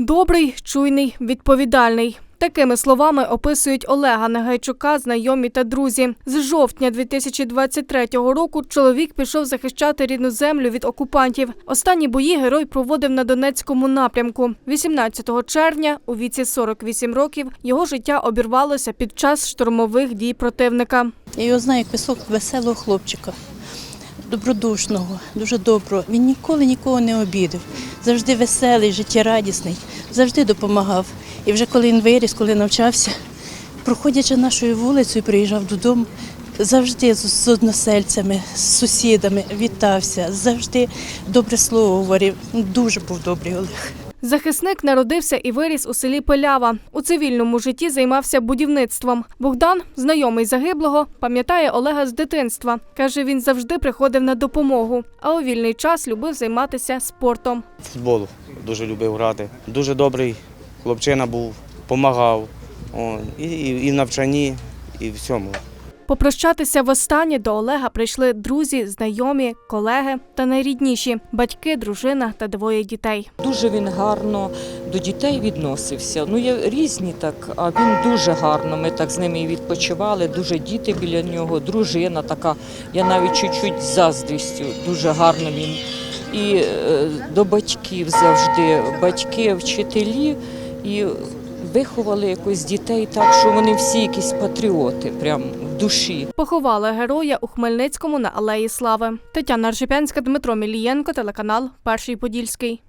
Добрий, чуйний, відповідальний. Такими словами описують Олега Негайчука знайомі та друзі. З жовтня 2023 року чоловік пішов захищати рідну землю від окупантів. Останні бої герой проводив на Донецькому напрямку. 18 червня, у віці 48 років, його життя обірвалося під час штурмових дій противника. Я його знаю як висок, веселого хлопчика, добродушного, дуже доброго. Він ніколи нікого не обідав. Завжди веселий, життєрадісний, завжди допомагав. І вже коли він виріс, коли навчався, проходячи нашою вулицею, приїжджав додому, завжди з, односельцями, з сусідами вітався, завжди добре слово говорив. Дуже був добрий Олег. Захисник народився і виріс у селі Пилява. У цивільному житті займався будівництвом. Богдан, знайомий загиблого, пам'ятає Олега з дитинства. Каже, він завжди приходив на допомогу, а у вільний час любив займатися спортом. Футбол дуже любив грати. Дуже добрий хлопчина був, допомагав і, і, і в навчанні, і всьому. Попрощатися востаннє до Олега прийшли друзі, знайомі, колеги та найрідніші батьки, дружина та двоє дітей. Дуже він гарно до дітей відносився. Ну, є різні так, а він дуже гарно. Ми так з ними і відпочивали. Дуже діти біля нього, дружина така. Я навіть чуть-чуть заздрістю. Дуже гарно він. І е, до батьків завжди, батьки, вчителі і виховали якось дітей так, що вони всі якісь патріоти, прям душі. Поховали героя у Хмельницькому на Алеї Слави. Тетяна Аршипянська, Дмитро Мілієнко, телеканал Перший Подільський.